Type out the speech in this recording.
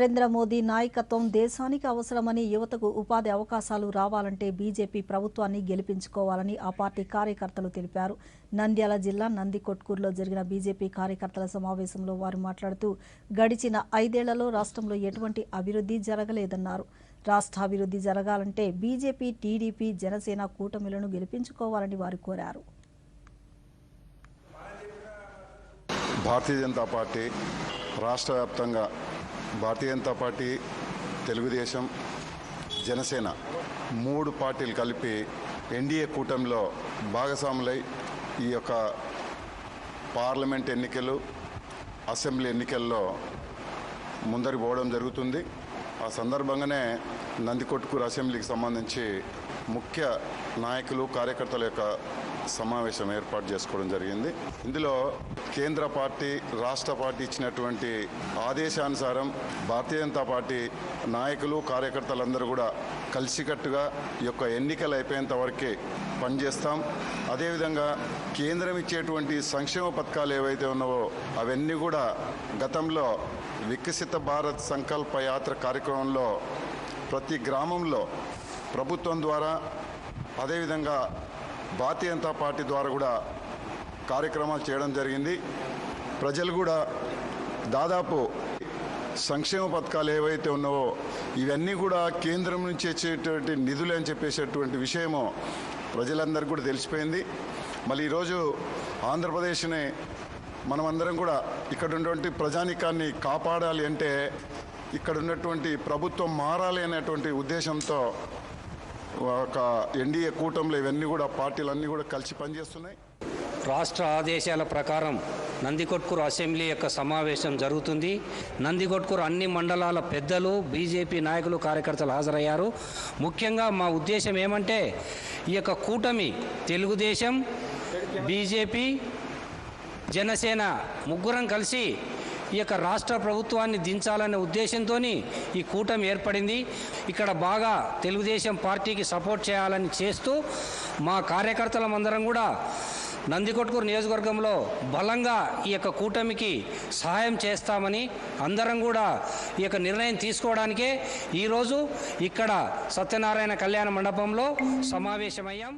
నరేంద్ర మోదీ నాయకత్వం దేశానికి అవసరమని యువతకు ఉపాధి అవకాశాలు రావాలంటే బీజేపీ ప్రభుత్వాన్ని గెలిపించుకోవాలని ఆ పార్టీ కార్యకర్తలు తెలిపారు. నంద్యాల జిల్లా నందికొట్కూరులో జరిగిన బీజేపీ కార్యకర్తల సమావేశంలో వారు మాట్లాడుతూ గడిచిన ఐదేళ్ళలో రాష్ట్రంలో ఎటువంటి అభివృద్ధి జరగలేదన్నారు. రాష్ట్ర అభివృద్ధి జరగాలంటే బీజేపీ టీడీపీ జనసేన కూటమిలను గెలిపించుకోవాలని వారు కోరారు. భారతీయ జనతా పార్టీ రాష్ట్ర వ్యాప్తంగా భారతీయ జనతా పార్టీ తెలుగుదేశం జనసేన మూడు పార్టీలు కలిపి ఎన్డీఏ కూటమిలో భాగస్వాములై ఈ యొక్క పార్లమెంట్ ఎన్నికలు అసెంబ్లీ ఎన్నికల్లో ముందరి పోవడం జరుగుతుంది. ఆ సందర్భంగానే నందికొట్కూరు అసెంబ్లీకి సంబంధించి ముఖ్య నాయకులు కార్యకర్తల యొక్క సమావేశం ఏర్పాటు చేసుకోవడం జరిగింది. ఇందులో కేంద్ర పార్టీ రాష్ట్ర పార్టీ ఇచ్చినటువంటి ఆదేశానుసారం భారతీయ జనతా పార్టీ నాయకులు కార్యకర్తలందరూ కూడా కలిసికట్టుగా ఈ యొక్క ఎన్నికలు అయిపోయేంత వరకే పనిచేస్తాం. అదేవిధంగా కేంద్రం ఇచ్చేటువంటి సంక్షేమ పథకాలు ఏవైతే ఉన్నావో అవన్నీ కూడా గతంలో వికసిత భారత్ సంకల్ప యాత్ర కార్యక్రమంలో ప్రతి గ్రామంలో ప్రభుత్వం ద్వారా అదేవిధంగా భారతీయ జనతా పార్టీ ద్వారా కూడా కార్యక్రమాలు చేయడం జరిగింది. ప్రజలు కూడా దాదాపు సంక్షేమ పథకాలు ఏవైతే ఉన్నావో ఇవన్నీ కూడా కేంద్రం నుంచి వచ్చేటువంటి నిధులు అని చెప్పేసేటువంటి విషయము ప్రజలందరికీ కూడా తెలిసిపోయింది. మళ్ళీ ఈరోజు ఆంధ్రప్రదేశ్ని మనమందరం కూడా ఇక్కడ ఉన్నటువంటి ప్రజానికాన్ని కాపాడాలి అంటే ఇక్కడ ఉన్నటువంటి ప్రభుత్వం మారాలి అనేటువంటి ఉద్దేశంతో ఒక ఎన్డీఏ కూటమిలో ఇవన్నీ కూడా పార్టీలన్నీ కూడా కలిసి పనిచేస్తున్నాయి. రాష్ట్ర ఆదేశాల ప్రకారం నందికొట్కూరు అసెంబ్లీ యొక్క సమావేశం జరుగుతుంది. నందికొట్కూరు అన్ని మండలాల పెద్దలు బీజేపీ నాయకులు కార్యకర్తలు హాజరయ్యారు. ముఖ్యంగా మా ఉద్దేశం ఏమంటే ఈ యొక్క కూటమి తెలుగుదేశం బీజేపీ జనసేన ముగ్గురం కలిసి ఈ యొక్క రాష్ట్ర ప్రభుత్వాన్ని దించాలనే ఉద్దేశంతో ఈ కూటమి ఏర్పడింది. ఇక్కడ బాగా తెలుగుదేశం పార్టీకి సపోర్ట్ చేయాలని చేస్తూ మా కార్యకర్తలమందరం కూడా నందికొట్కూరు నియోజకవర్గంలో బలంగా ఈ యొక్క కూటమికి సహాయం చేస్తామని అందరం కూడా ఈ యొక్క నిర్ణయం తీసుకోవడానికే ఈరోజు ఇక్కడ సత్యనారాయణ కళ్యాణ మండపంలో సమావేశమయ్యాం.